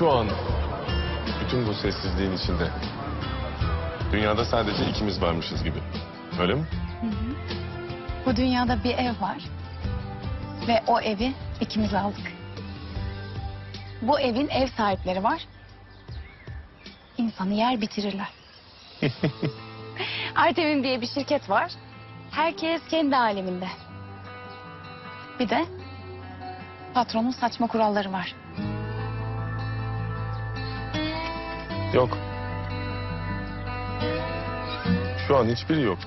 şu an bütün bu sessizliğin içinde dünyada sadece ikimiz varmışız gibi. Öyle mi? Bu dünyada bir ev var. Ve o evi ikimiz aldık. Bu evin ev sahipleri var. İnsanı yer bitirirler. Artemim diye bir şirket var. Herkes kendi aleminde. Bir de patronun saçma kuralları var. Yok. Şu an hiçbiri yok.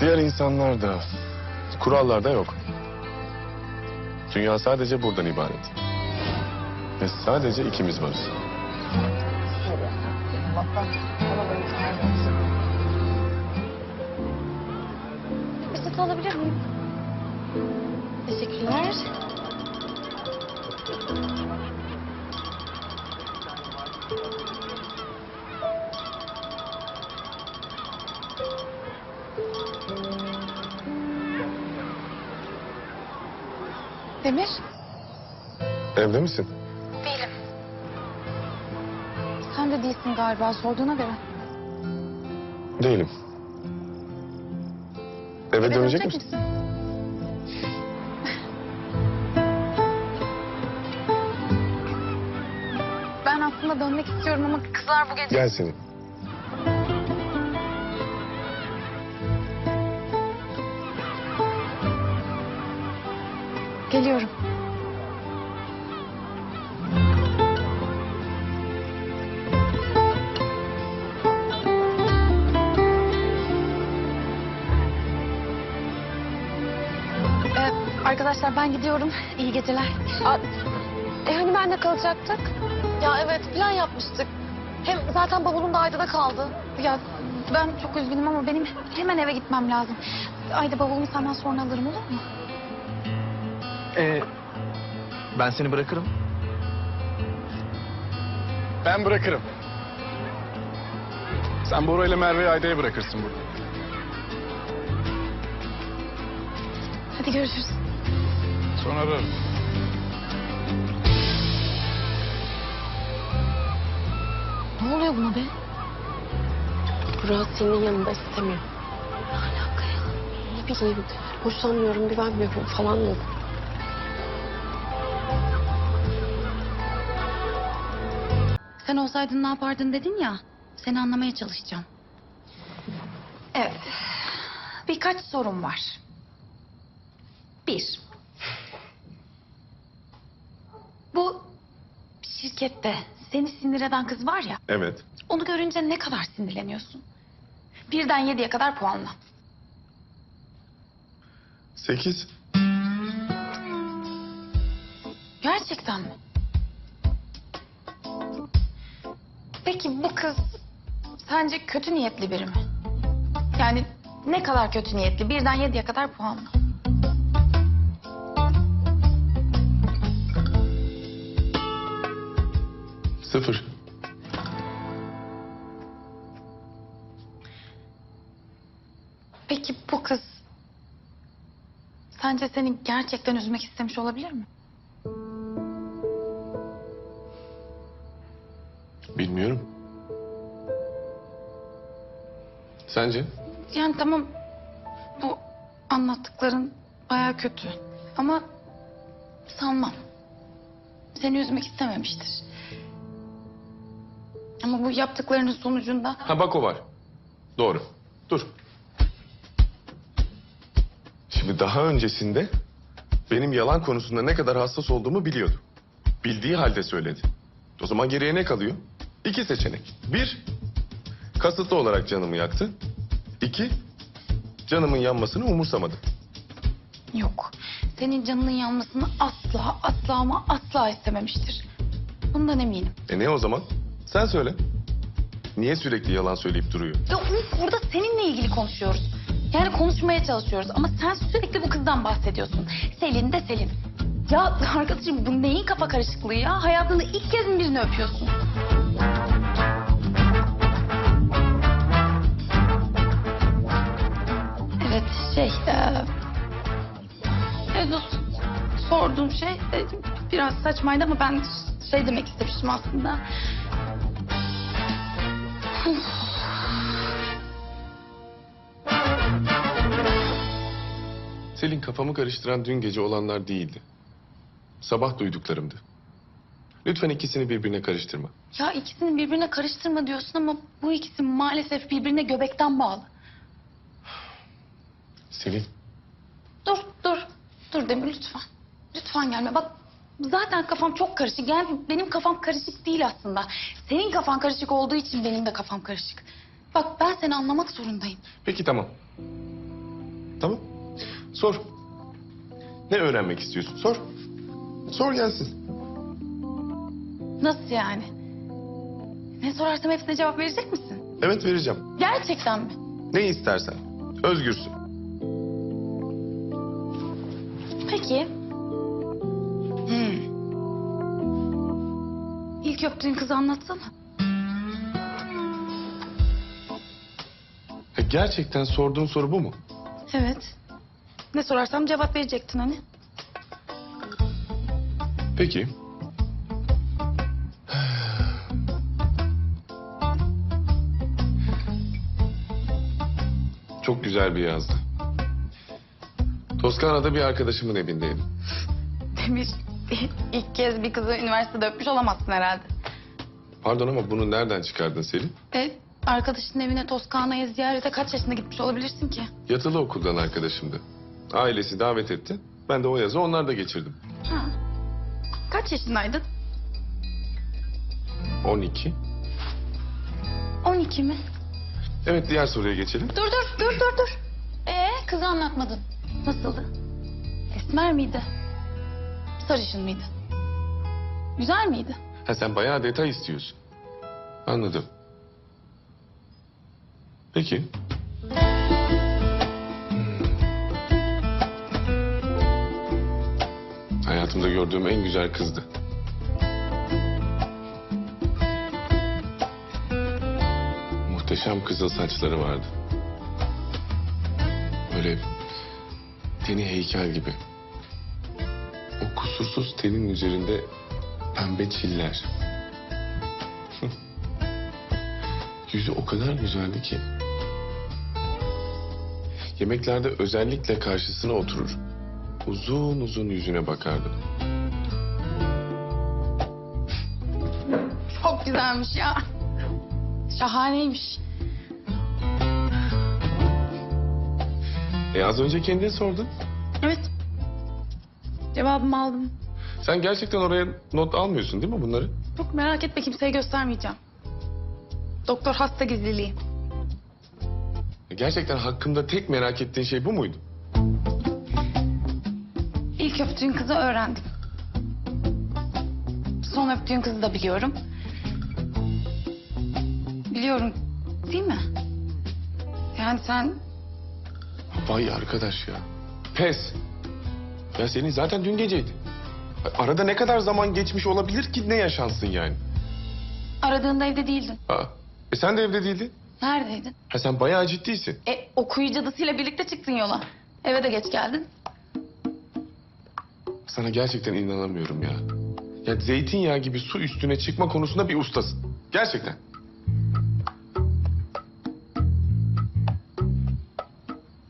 Diğer insanlar da, kurallar da yok. Dünya sadece buradan ibaret. Ve sadece ikimiz varız. Peçete alabilir miyim? Teşekkürler. Demir. Evde misin? Değilim. Sen de değilsin galiba sorduğuna göre. Değilim. Eve Eve dönecek dönecek misin? misin? Ben aslında dönmek istiyorum ama kızlar bu gece... Gel senin. Geliyorum. Ee, arkadaşlar ben gidiyorum. İyi geceler. E hani ben de kalacaktık? Ya evet plan yapmıştık. Hem zaten bavulum da Ayda'da kaldı. Ya ben çok üzgünüm ama benim hemen eve gitmem lazım. Ayda bavulumu senden sonra alırım olur mu? Ee, ben seni bırakırım. Ben bırakırım. Sen Bora ile Merve'yi Ayda'ya bırakırsın burada. Hadi görüşürüz. Sonra ararım. Ne oluyor buna be? Burak senin yanında istemiyor. Ne alaka ya? Ne bileyim. Hoşlanmıyorum, güvenmiyorum falan mı? Sen olsaydın ne yapardın dedin ya. Seni anlamaya çalışacağım. Evet. Birkaç sorum var. Bir. Bu şirkette seni sinir eden kız var ya. Evet. Onu görünce ne kadar sinirleniyorsun? Birden yediye kadar puanla. Sekiz. Gerçekten mi? Peki bu kız sence kötü niyetli biri mi? Yani ne kadar kötü niyetli? Birden yediye kadar puanla. Sıfır. Peki bu kız sence seni gerçekten üzmek istemiş olabilir mi? Bilmiyorum. Sence? Yani tamam bu anlattıkların baya kötü ama sanmam. Seni üzmek istememiştir. Ama bu yaptıklarının sonucunda Ha bak o var. Doğru. Dur. Şimdi daha öncesinde benim yalan konusunda ne kadar hassas olduğumu biliyordu. Bildiği halde söyledi. O zaman geriye ne kalıyor? İki seçenek. Bir, kasıtlı olarak canımı yaktı. İki, canımın yanmasını umursamadı. yok. Senin canının yanmasını asla asla ama asla istememiştir. Bundan eminim. E ne o zaman? Sen söyle. Niye sürekli yalan söyleyip duruyor? Ya Umut, burada seninle ilgili konuşuyoruz. Yani konuşmaya çalışıyoruz ama sen sürekli bu kızdan bahsediyorsun. Selin de Selin. Ya arkadaşım bu neyin kafa karışıklığı ya? Hayatında ilk kez mi birini öpüyorsun? Şey... E, o sorduğum şey... e, biraz saçmaydı ama ben şey demek istemiştim aslında. Selin kafamı karıştıran dün gece olanlar değildi. Sabah duyduklarımdı. Lütfen ikisini birbirine karıştırma. Ya ikisini birbirine karıştırma diyorsun ama bu ikisi maalesef birbirine göbekten bağlı. Selin, Dur, dur. Dur Demir lütfen. Lütfen gelme. Bak zaten kafam çok karışık. Yani benim kafam karışık değil aslında. Senin kafan karışık olduğu için benim de kafam karışık. Bak ben seni anlamak zorundayım. peki tamam. Tamam. Sor. Ne öğrenmek istiyorsun? Sor. Sor gelsin. Nasıl yani? Ne sorarsam hepsine cevap verecek misin? Evet vereceğim. Gerçekten mi? Ne istersen. Özgürsün. Peki. Hmm. İlk öptüğün kızı anlatsana. Ha, gerçekten sorduğun soru bu mu? Evet. Ne sorarsam cevap verecektin hani. Peki. Çok güzel bir yazdı. Toskana'da bir arkadaşımın evindeydim. Demir ilk kez bir kızı üniversitede öpmüş olamazsın herhalde. Pardon ama bunu nereden çıkardın Selin? E, arkadaşının evine Toskana'ya ziyarete kaç yaşında gitmiş olabilirsin ki? Yatılı okuldan arkadaşımdı. Ailesi davet etti. Ben de o yazı onlarda geçirdim. Ha. Kaç yaşındaydın? 12. 12 mi? Evet diğer soruya geçelim. Dur dur dur dur dur. Ee kızı anlatmadın. Nasıldı? Esmer miydi? Sarışın mıydı? Güzel miydi? Ha sen bayağı detay istiyorsun. Anladım. Peki. Hmm. Hayatımda gördüğüm en güzel kızdı. Muhteşem kızıl saçları vardı. Böyle teni heykel gibi. O kusursuz tenin üzerinde pembe çiller. Yüzü o kadar güzeldi ki. Yemeklerde özellikle karşısına oturur. Uzun uzun yüzüne bakardım. Çok güzelmiş ya. Şahaneymiş. E az önce kendin sordun. Evet. Cevabımı aldım. Sen gerçekten oraya not almıyorsun değil mi bunları? Çok merak etme kimseye göstermeyeceğim. Doktor hasta gizliliği. E, Gerçekten hakkımda tek merak ettiğin şey bu muydu? İlk öptüğün kızı öğrendim. Son öptüğün kızı da biliyorum. Biliyorum değil mi? Yani sen Vay arkadaş ya. Pes. Ya senin zaten dün geceydi. Arada ne kadar zaman geçmiş olabilir ki ne yaşansın yani? aradığında evde değildin. Aa, e sen de evde değildin. Neredeydin? Ha sen bayağı ciddisin. E okuyu cadısıyla birlikte çıktın yola. Eve de geç geldin. Sana gerçekten inanamıyorum ya. Ya zeytinyağı gibi su üstüne çıkma konusunda bir ustasın. Gerçekten.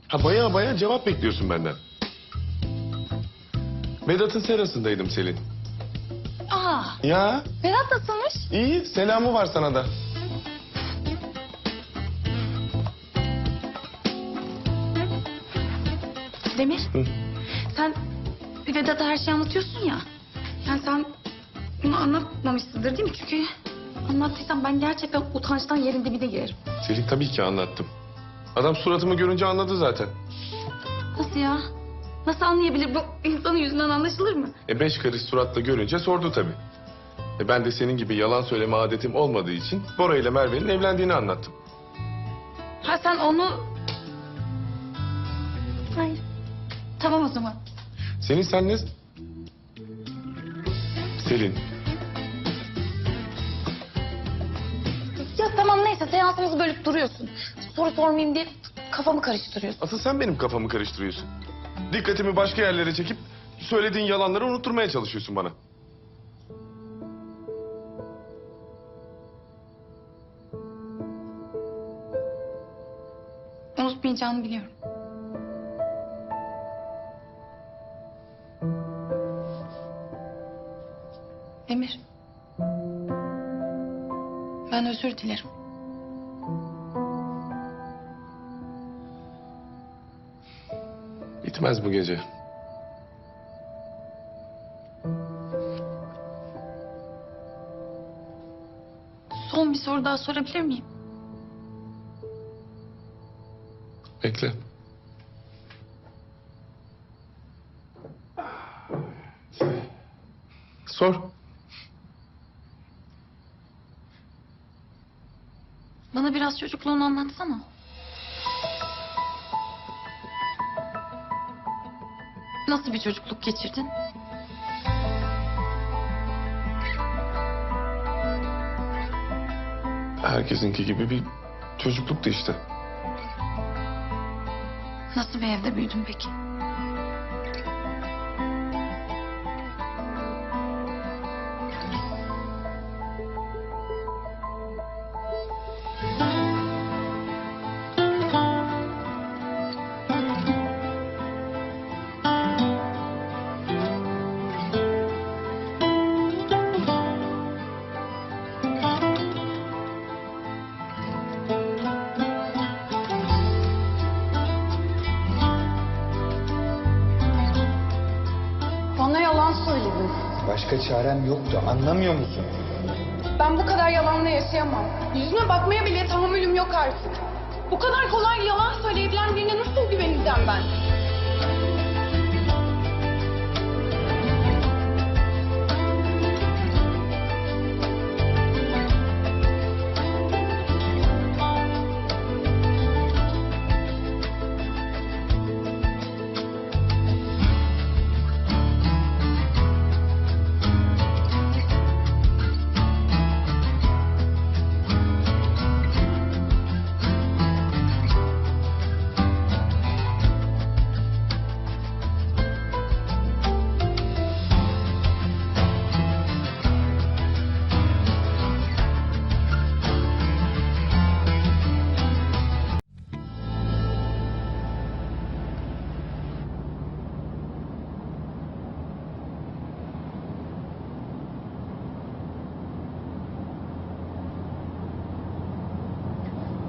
Ha bayağı bayağı cevap bekliyorsun benden. Vedat'ın serasındaydım Selin. Aa, Ya Vedat nasılmış? iyi selamı var sana da. Demir, Hı. sen Vedat'a her şeyi anlatıyorsun ya. Yani sen bunu anlatmamışsındır değil mi? Çünkü anlattıysan ben gerçekten utançtan yerin dibine girerim. Selin tabii ki anlattım. Adam suratımı görünce anladı zaten. Nasıl ya? Nasıl anlayabilir? Bu insanın yüzünden anlaşılır mı? E beş karış suratla görünce sordu tabii. E ben de senin gibi yalan söyleme adetim olmadığı için Bora ile Merve'nin evlendiğini anlattım. Ha sen onu... Hayır. Tamam o zaman. Senin sen ne... Selin. Neyse seansımızı bölüp duruyorsun. Soru sormayayım diye kafamı karıştırıyorsun. Asıl sen benim kafamı karıştırıyorsun. Dikkatimi başka yerlere çekip söylediğin yalanları unutturmaya çalışıyorsun bana. Unutmayacağını biliyorum. Emir. Ben özür dilerim. Bitmez bu gece. Son bir soru daha sorabilir miyim? Bekle. Sor. Bana biraz çocukluğunu anlatsana. Nasıl bir çocukluk geçirdin? Herkesinki gibi bir çocukluktu işte. Nasıl bir evde büyüdün peki? Başka çarem yoktu anlamıyor musun? Ben bu kadar yalanla yaşayamam. Yüzüne bakmaya bile tahammülüm yok artık. Bu kadar kolay yalan söyleyebilen birine nasıl güveneceğim ben?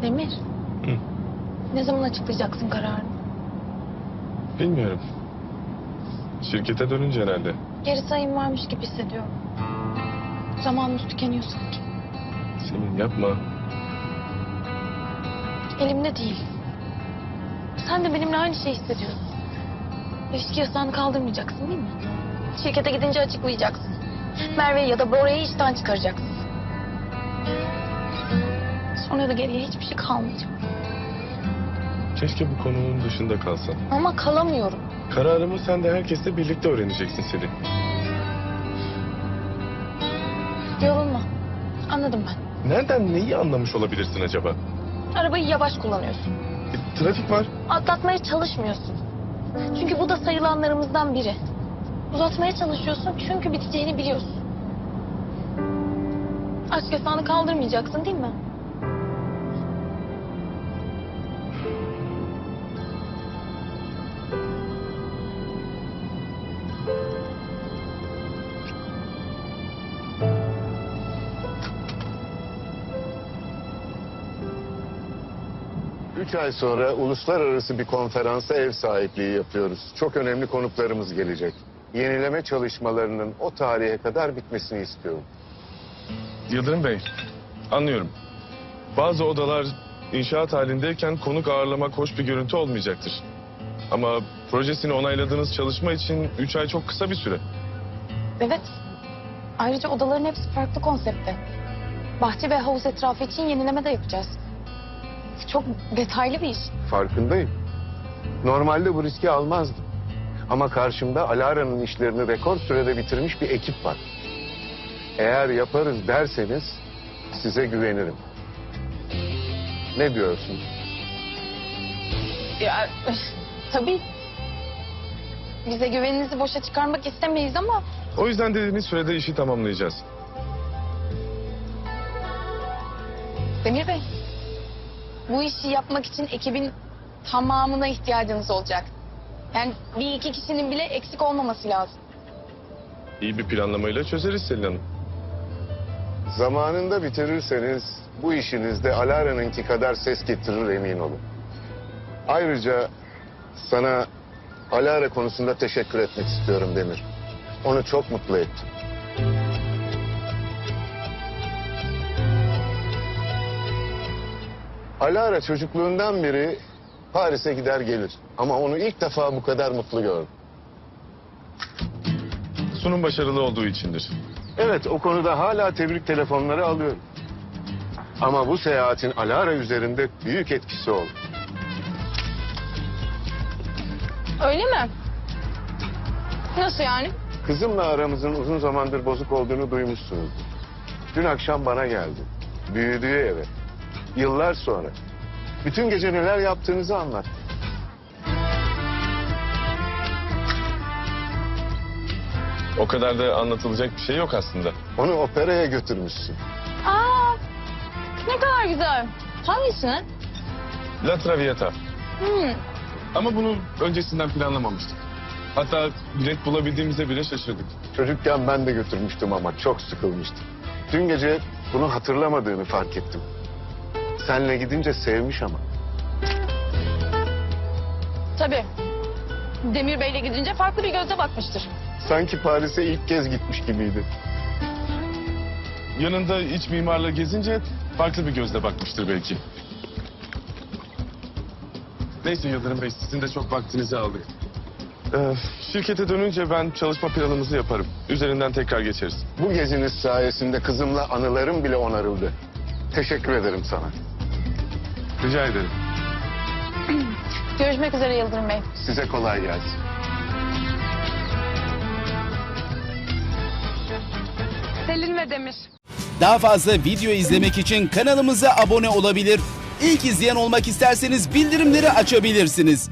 Demir. Hı. Ne zaman açıklayacaksın kararını? Bilmiyorum. Şirkete dönünce herhalde. Geri sayım varmış gibi hissediyorum. Zamanımız tükeniyor sanki. Senin yapma. Elimde değil. Sen de benimle aynı şeyi hissediyorsun. İlişki yasağını kaldırmayacaksın değil mi? Şirkete gidince açıklayacaksın. Merve'yi ya da Bora'yı işten çıkaracaksın. Sonra da geriye hiçbir şey kalmayacak. Keşke bu konunun dışında kalsan. Ama kalamıyorum. Kararımı sen de herkesle birlikte öğreneceksin Selin. Yorulma. Anladım ben. Nereden neyi anlamış olabilirsin acaba? Arabayı yavaş kullanıyorsun. E, trafik var. Atlatmaya çalışmıyorsun. Çünkü bu da sayılanlarımızdan biri. Uzatmaya çalışıyorsun çünkü biteceğini biliyorsun. Aşk yasağını kaldırmayacaksın değil mi? Üç ay sonra uluslararası bir konferansa ev sahipliği yapıyoruz. Çok önemli konuklarımız gelecek. Yenileme çalışmalarının o tarihe kadar bitmesini istiyorum. Yıldırım Bey, anlıyorum. Bazı odalar inşaat halindeyken konuk ağırlamak hoş bir görüntü olmayacaktır. Ama projesini onayladığınız çalışma için üç ay çok kısa bir süre. Evet. Ayrıca odaların hepsi farklı konsepte. Bahçe ve havuz etrafı için yenileme de yapacağız. Çok detaylı bir iş. Farkındayım. Normalde bu riski almazdım. Ama karşımda Alara'nın işlerini rekor sürede bitirmiş bir ekip var. Eğer yaparız derseniz size güvenirim. Ne diyorsun? Ya tabii. Bize güveninizi boşa çıkarmak istemeyiz ama O yüzden dediğiniz sürede işi tamamlayacağız. Demir Bey, bu işi yapmak için ekibin Tamamına ihtiyacınız olacak. Yani bir iki kişinin bile eksik olmaması lazım. İyi bir planlamayla çözeriz Selin Hanım. Zamanında bitirirseniz bu işinizde Alara'nınki kadar ses getirir emin olun. Ayrıca sana Alara konusunda teşekkür etmek istiyorum Demir. Onu çok mutlu ettin. Alara çocukluğundan beri Paris'e gider gelir. Ama onu ilk defa bu kadar mutlu gördüm. Sunum başarılı olduğu içindir. Evet o konuda hala tebrik telefonları alıyorum. Ama bu seyahatin Alara üzerinde büyük etkisi oldu. Öyle mi? Nasıl yani? Kızımla aramızın uzun zamandır bozuk olduğunu duymuşsunuz. Dün akşam bana geldi. Büyüdüğü eve. Yıllar sonra. Bütün gece neler yaptığınızı anlat. O kadar da anlatılacak bir şey yok aslında. Onu operaya götürmüşsün. Aa, ne kadar güzel. Hangisini? La Traviata. Hmm. Ama bunu öncesinden planlamamıştık. Hatta bilet bulabildiğimize bile şaşırdık. Çocukken ben de götürmüştüm ama çok sıkılmıştım. Dün gece bunu hatırlamadığını fark ettim. Senle gidince sevmiş ama. Tabii. Demir Bey'le gidince farklı bir gözle bakmıştır. Sanki Paris'e ilk kez gitmiş gibiydi. Yanında iç mimarla gezince farklı bir gözle bakmıştır belki. Neyse Yıldırım Bey sizin de çok vaktinizi aldık. Ee, şirkete dönünce ben çalışma planımızı yaparım. Üzerinden tekrar geçeriz. Bu geziniz sayesinde kızımla anılarım bile onarıldı. Teşekkür ederim sana. Rica ederim. Görüşmek üzere Yıldırım Bey. Size kolay gelsin. Selin ve Demir. Daha fazla video izlemek için kanalımıza abone olabilir. İlk izleyen olmak isterseniz bildirimleri açabilirsiniz.